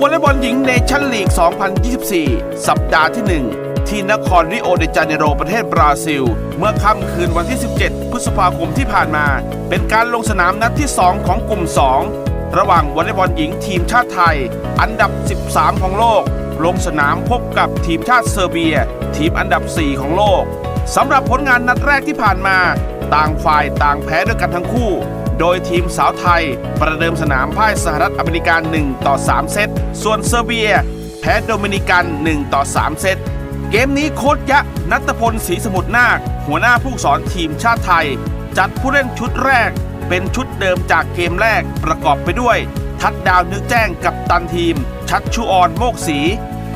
วอลเลย์บอลหญิงเนชั่นลีก 2024 สัปดาห์ที่ 1 ที่นครริโอเดจาเนโรประเทศบราซิล เมื่อค่ำคืนวันที่ 17 พฤษภาคมที่ผ่านมา เป็นการลงสนามนัดที่ 2 ของกลุ่ม 2 ระหว่างวอลเลย์บอลหญิงทีมชาติไทย อันดับ 13 ของโลก ลงสนามพบกับทีมชาติเซอร์เบีย ทีมอันดับ 4 ของโลกสำหรับผลงานนัดแรกที่ผ่านมา ต่างฝ่ายต่างแพ้ด้วยกันทั้งคู่ โดยทีมสาวไทย ประเดิมสนามพ่ายสหรัฐอเมริกา 1 ต่อ 3 เซต ส่วนเซอร์เบีย แพ้โดมินิกัน 1 ต่อ 3 เซต เกมนี้โค้ชยะนัตพลศรีสมุทรนาค หัวหน้าผู้สอนทีมชาติไทย จัดผู้เล่นชุดแรก เป็นชุดเดิมจากเกมแรกประกอบไปด้วย ทัดดาวนึกแจ้งกับตันทีม ชัดชุออนโมกศรี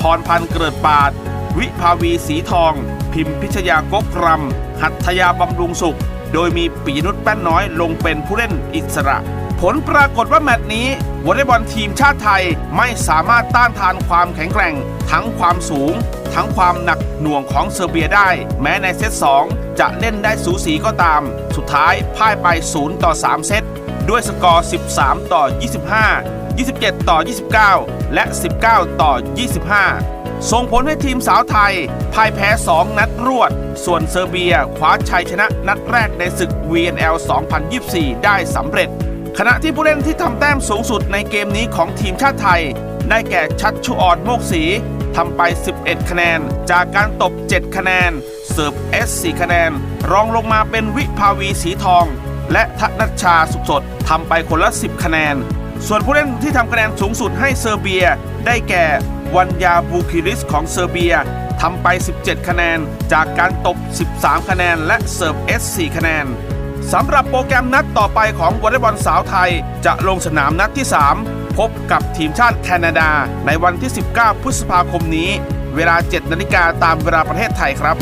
พรพันธ์เกิดปาด วิภาวีสีทอง พิมพิชยากกรำหัตถยาบำรุงสุข โดยมีปีนุชแป้นน้อยลงเป็นผู้เล่นอิสระ ผลปรากฏว่าแมตช์นี้วอลเลย์บอลทีมชาติไทยไม่สามารถต้านทานความแข็งแกร่ง ทั้งความสูง ทั้งความหนักหน่วงของเซอร์เบียได้ แม้ในเซต 2 จะเล่นได้สูสีก็ตาม สุดท้ายพ่ายไป 0 ต่อ 3 เซต ด้วยสกอร์ 13 ต่อ 25 27 ต่อ 29 และ 19 ต่อ 25 ส่งผลให้ทีมสาวไทยพ่ายแพ้ 2 นัดรวด ส่วนเซอร์เบียคว้าชัยชนะนัดแรกในศึก VNL 2024 ได้สำเร็จ ขณะที่ผู้เล่นที่ทำแต้มสูงสุดในเกมนี้ของทีมชาติไทย ได้แก่ชัดชุออนโมกศรีทำไป 11 คะแนน จากการตบ 7 คะแนน เสิร์ฟ S 4 คะแนน รองลงมาเป็นวิภาวีสีทอง และทนัชชาสุขสดทำไปคนละ 10 คะแนน ส่วนผู้เล่นที่ทำคะแนนสูงสุดให้เซอร์เบีย ได้แก่วันยาบูคิริสของเซอร์เบีย ทำไป 17 คะแนน จากการตบ 13 คะแนน และเสิร์ฟ S 4คะแนนสำหรับโปรแกรมนัดต่อไปของวอลเลย์บอลสาวไทย จะลงสนามนัดที่ 3 พบกับทีมชาติแคนาดา ในวันที่ 19 พฤษภาคมนี้ เวลา 7 นาฬิกาตามเวลาประเทศไทยครับ